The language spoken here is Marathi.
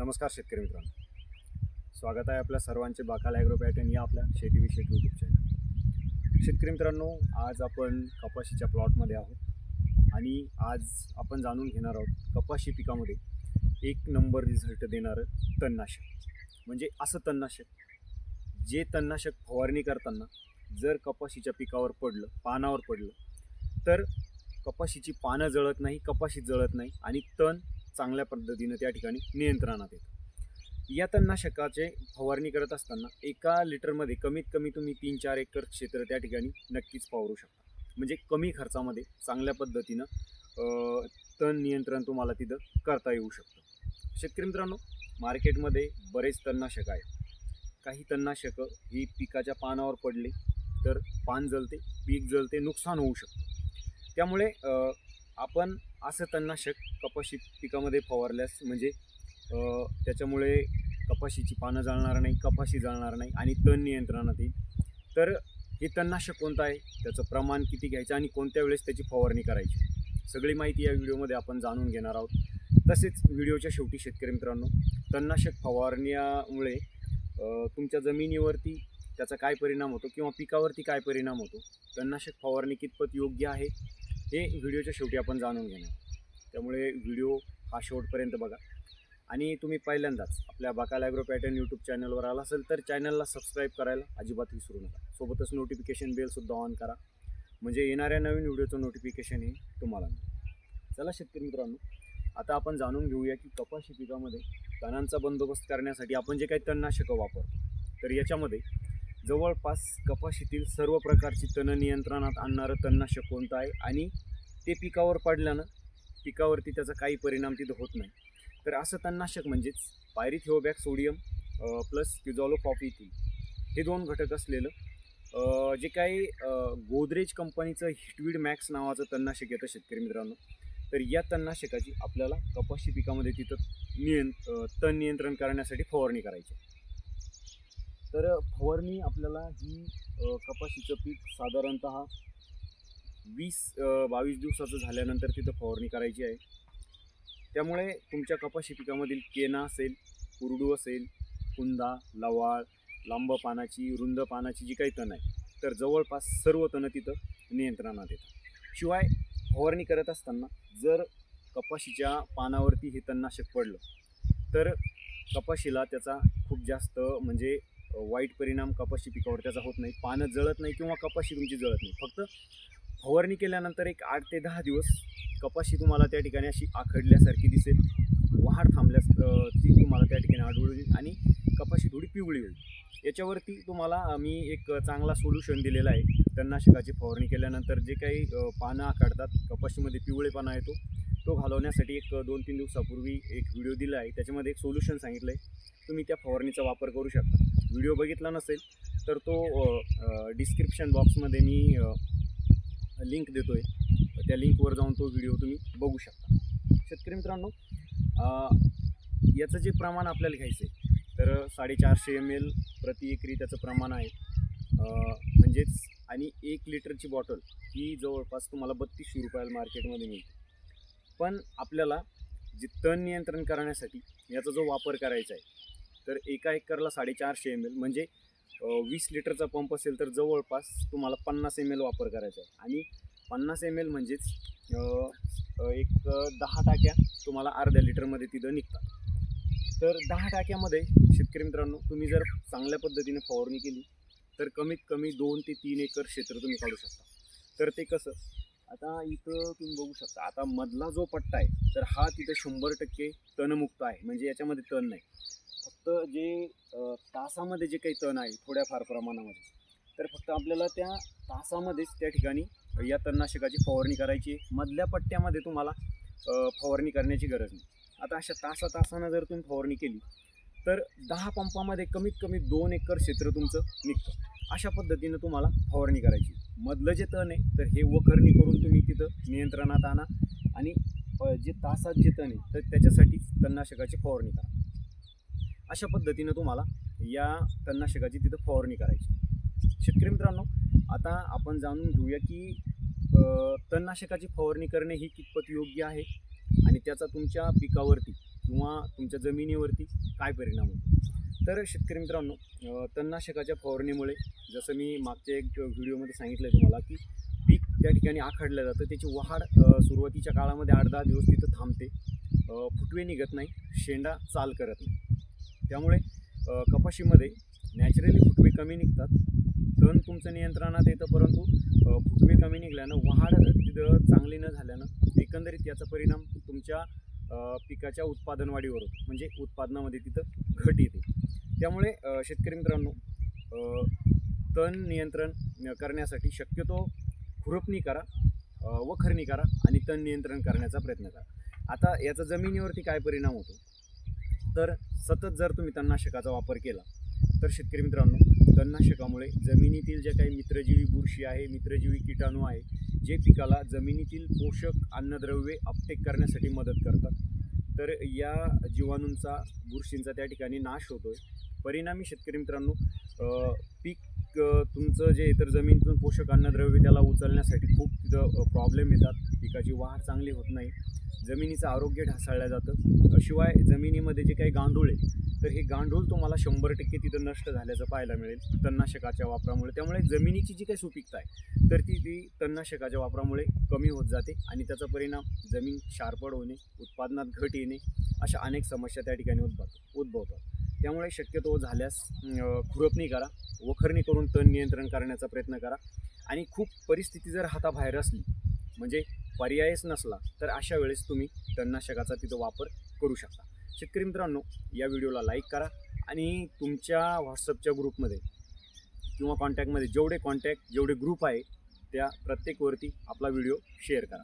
नमस्कार शेतकरी मित्रांनो. स्वागत आहे आपल्या सर्वांचे बाकाल ॲग्रो पॅटर्न या आपल्या शेतीविषयक यूट्यूब चॅनल शेतकरी मित्रांनो आज आपण कपाशीच्या प्लॉटमध्ये आहोत. आणि आज आपण जाणून घेणार आहोत कपाशी पिकामध्ये एक नंबर रिझल्ट देणारं तणनाशक. म्हणजे असं तणनाशक जे तणनाशक फवारणी करताना जर कपाशीच्या पिकावर पडलं पानावर पडलं तर कपाशीची पानं जळत नाही कपाशी जळत नाही आणि तण चांगल्या पद्धतीनं त्या ठिकाणी नियंत्रणात येतं. या तणनाशकाचे फवारणी करत असताना एका लिटरमध्ये कमीत कमी तुम्ही तीन चार एकर क्षेत्र त्या ठिकाणी नक्कीच फवारू शकता. म्हणजे कमी खर्चामध्ये चांगल्या पद्धतीनं तण नियंत्रण तुम्हाला तिथं करता येऊ शकतं. शेतकरी मित्रांनो मार्केटमध्ये बरेच तणनाशक आहेत. काही तणनाशकं ही पिकाच्या पानावर पडले तर पान जळते पीक जळते नुकसान होऊ शकतं. त्यामुळे आपण असं तणनाशक कपाशी पिकामध्ये फवारल्यास म्हणजे त्याच्यामुळे कपाशीची पानं जाळणार नाही कपाशी जाळणार नाही आणि तण नियंत्रणात येईल. तर हे तणनाशक कोणतं आहे? त्याचं प्रमाण किती घ्यायचं आणि कोणत्या वेळेस त्याची फवारणी करायची? सगळी माहिती या व्हिडिओमध्ये आपण जाणून घेणार आहोत. तसेच व्हिडिओच्या शेवटी शेतकरी मित्रांनो तणनाशक फवारण्यामुळे तुमच्या जमिनीवरती त्याचा काय परिणाम होतो किंवा पिकावरती काय परिणाम होतो? तणनाशक फवारणी कितपत योग्य आहे? हे व्हिडिओच्या शेवटी आपण जाणून घेणार. त्यामुळे व्हिडिओ हा शेवटपर्यंत बघा. आणि तुम्ही पहिल्यांदाच आपल्या बकाल ॲग्रो पॅटर्न यूट्यूब चॅनलवर आला असेल तर चॅनलला सबस्क्राईब करायला अजिबात विसरू नका. सोबतच नोटिफिकेशन बेलसुद्धा ऑन करा. म्हणजे येणाऱ्या नवीन व्हिडिओचं नोटिफिकेशन हे तुम्हाला मिळेल. चला शेतकरी मित्रांनो आता आपण जाणून घेऊया की कपाशी पिकामध्ये तणांचा बंदोबस्त करण्यासाठी आपण जे काही तणनाशकं वापरतो तर याच्यामध्ये जवळपास कपाशीतील सर्व प्रकारची तण नियंत्रणात आणणारं तणनाशक कोणतं आहे? आणि ते पिकावर पडल्यानं पिकावरती त्याचा काही परिणाम तिथं होत नाही. तर असं तणनाशक म्हणजेच पायरिथिओबॅक सोडियम प्लस क्युझॉलो इथिल हे दोन घटक असलेलं जे काही गोदरेज कंपनीचं हिटवीड मॅक्स नावाचं तणनाशक येतं शेतकरी मित्रांनो. तर या तणनाशकाची आपल्याला कपाशी पिकामध्ये तिथं नियं तण नियंत्रण करण्यासाठी फवारणी करायची आहे. तर फवारणी आपल्याला ही कपाशीचं पीक साधारणतः वीस बावीस दिवसाचं झाल्यानंतर तिथं फवारणी करायची आहे. त्यामुळे तुमच्या कपाशी पिकामधील केना असेल कुरडू असेल कुंदा लवाळ लांब पानाची रुंद पानाची जी काही तण आहे तर जवळपास सर्व तणं तिथं नियंत्रणात येतात. शिवाय फवारणी करत असताना जर कपाशीच्या पानावरती हे तणनाशक पडलं तर कपाशीला त्याचा खूप जास्त म्हणजे वाईट परिणाम कपाशी पिकावर त्याचा होत नाही पानं जळत नाही किंवा कपाशी तुमची जळत नाही. फक्त फवारणी केल्यानंतर एक आठ ते दहा दिवस कपाशी तुम्हाला त्या ठिकाणी अशी आखडल्यासारखी दिसेल. वाढ थांबल्यास ती तुम्हाला त्या ठिकाणी आढळून येईल आणि कपाशी थोडी पिवळी होईल. याच्यावरती तुम्हाला आम्ही एक चांगला सोल्युशन दिलेला आहे. तणनाशकाची फवारणी केल्यानंतर जे काही पानं आखडतात कपाशीमध्ये पिवळेपणा येतो तो घालवण्यासाठी एक दोन तीन दिवसापूर्वी एक व्हिडिओ दिला आहे. त्याच्यामध्ये एक सोल्युशन सांगितलं आहे तुम्ही त्या फवारणीचा वापर करू शकता. व्हिडिओ बघितला नसेल तर तो डिस्क्रिप्शन बॉक्समध्ये मी लिंक देतो आहे त्या लिंकवर जाऊन तो व्हिडिओ तुम्ही बघू शकता. शेतकरी मित्रांनो याचं जे प्रमाण आपल्याला घ्यायचं आहे तर साडेचारशे एम एल प्रति एकरी त्याचं प्रमाण आहे. म्हणजेच आणि एक लिटरची बॉटल ही जवळपास तुम्हाला बत्तीसशे रुपयाला मार्केटमध्ये मिळते. पण आपल्याला जे तण नियंत्रण करण्यासाठी याचा जो वापर करायचा आहे तर एका एकरला साडेचारशे एम एल म्हणजे वीस लिटरचा पंप असेल तर जवळपास तुम्हाला पन्नास एम एल वापर करायचा आहे. आणि पन्नास एम एल म्हणजेच एक दहा टाक्या तुम्हाला अर्ध्या लिटरमध्ये तिथं निघतात. तर दहा टाक्यामध्ये शेतकरी मित्रांनो तुम्ही जर चांगल्या पद्धतीने फवारणी केली तर कमीत कमी दोन ते तीन एकर क्षेत्र तुम्ही काढू शकता. तर ते कसं आता इथं तुम्ही बघू शकता आता मधला जो पट्टा आहे तर हा तिथं शंभर टक्के तणमुक्त आहे. म्हणजे याच्यामध्ये तण नाही. फक्त जे तासामध्ये जे काही तण आहे थोड्याफार प्रमाणामध्ये तर फक्त आपल्याला त्या तासामध्येच त्या ठिकाणी या तणनाशकाची फवारणी करायची आहे. मधल्या पट्ट्यामध्ये तुम्हाला फवारणी करण्याची गरज नाही. आता अशा तासा तासानं जर तुम्ही फवारणी केली तर दहा पंपामध्ये कमीत कमी दोन एकर क्षेत्र तुमचं निघतं. अशा पद्धतीनं तुम्हाला फवारणी करायची मधलं जे तण आहे तर हे वखरणी करून तुम्ही तिथं नियंत्रणात आणा आणि जे तासात जे तण आहे तर त्याच्यासाठी तणनाशकाची फवारणी करा. अशा पद्धतीनं तुम्हाला या तणनाशकाची तिथं फवारणी करायची. शेतकरी मित्रांनो आता आपण जाणून घेऊया की तणनाशकाची फवारणी करणे ही कितपत योग्य आहे आणि त्याचा तुमच्या पिकावरती किंवा तुमच्या जमिनीवरती काय परिणाम होतो? तर शेतकरी मित्रांनो तणनाशकाच्या फवारणीमुळे जसं मी मागच्या एक व्हिडिओमध्ये सांगितलं आहे तुम्हाला की पीक त्या ठिकाणी आखडलं जातं त्याची वाढ सुरुवातीच्या काळामध्ये आठ दहा दिवस तिथं थांबते. फुटवे निघत नाही शेंडा चाल करत नाही. त्यामुळे कपाशीमध्ये नॅचरली फुटवे कमी निघतात. तण तुमचं नियंत्रणात येतं परंतु फुटवे कमी निघाल्यानं वाढ तिथं चांगली न झाल्यानं एकंदरीत याचा परिणाम तुमच्या पिकाच्या उत्पादन वाढीवर होतो म्हणजे उत्पादनामध्ये तिथं घट येते. त्यामुळे शेतकरी मित्रांनो तण नियंत्रण करण्यासाठी शक्यतो खुरपणी करा वखरणी करा आणि तण नियंत्रण करण्याचा प्रयत्न करा. आता याचा जमिनीवरती काय परिणाम होतो? तर सतत जर तुम्ही तणनाशकाचा वापर केला तर शेतकरी मित्रांनो तणनाशकामुळे जमिनीतील जे काही मित्रजीवी बुरशी आहे मित्रजीवी किटाणू आहे जे पिकाला जमिनीतील पोषक अन्नद्रव्ये अपटेक करण्यासाठी मदत करतात. तर या जीवाणूंचा बुरशींचा त्या ठिकाणी नाश होतो आहे परिणामी शेतकरी मित्रांनो पीक तुमचं जे इतर जमिनीतून पोषक अन्नद्रव्ये त्याला उचलण्यासाठी खूप तिथं प्रॉब्लेम येतात. पिकाची वाढ चांगली होत नाही. जमिनीचं आरोग्य ढासळलं जातं. शिवाय जमिनीमध्ये जे काही गांडूळ आहे तर हे गांडूळ तुम्हाला शंभर टक्के तिथं नष्ट झाल्याचं पाहायला मिळेल तणनाशकाच्या वापरामुळे. त्यामुळे जमिनीची जी काही सुपीकता आहे तर ती ती तणनाशकाच्या वापरामुळे कमी होत जाते आणि त्याचा परिणाम जमीन शारपड होणे उत्पादनात घट येणे अशा अनेक समस्या त्या ठिकाणी उद्भवतात उद्भवतात. त्यामुळे शक्यतो झाल्यास खुरपणी करा वखरणी करून तण नियंत्रण करण्याचा प्रयत्न करा आणि खूप परिस्थिती जर हाताबाहेर असली म्हणजे पर्यायच नसला तर अशा वेळेस तुम्ही तणनाशकाचा तिथं वापर करू शकता. शेतकरी मित्रांनो या व्हिडिओला लाईक करा आणि तुमच्या व्हॉट्सअपच्या ग्रुपमध्ये किंवा कॉन्टॅक्टमध्ये जेवढे कॉन्टॅक्ट जेवढे ग्रुप आहे त्या प्रत्येकवरती आपला व्हिडिओ शेअर करा.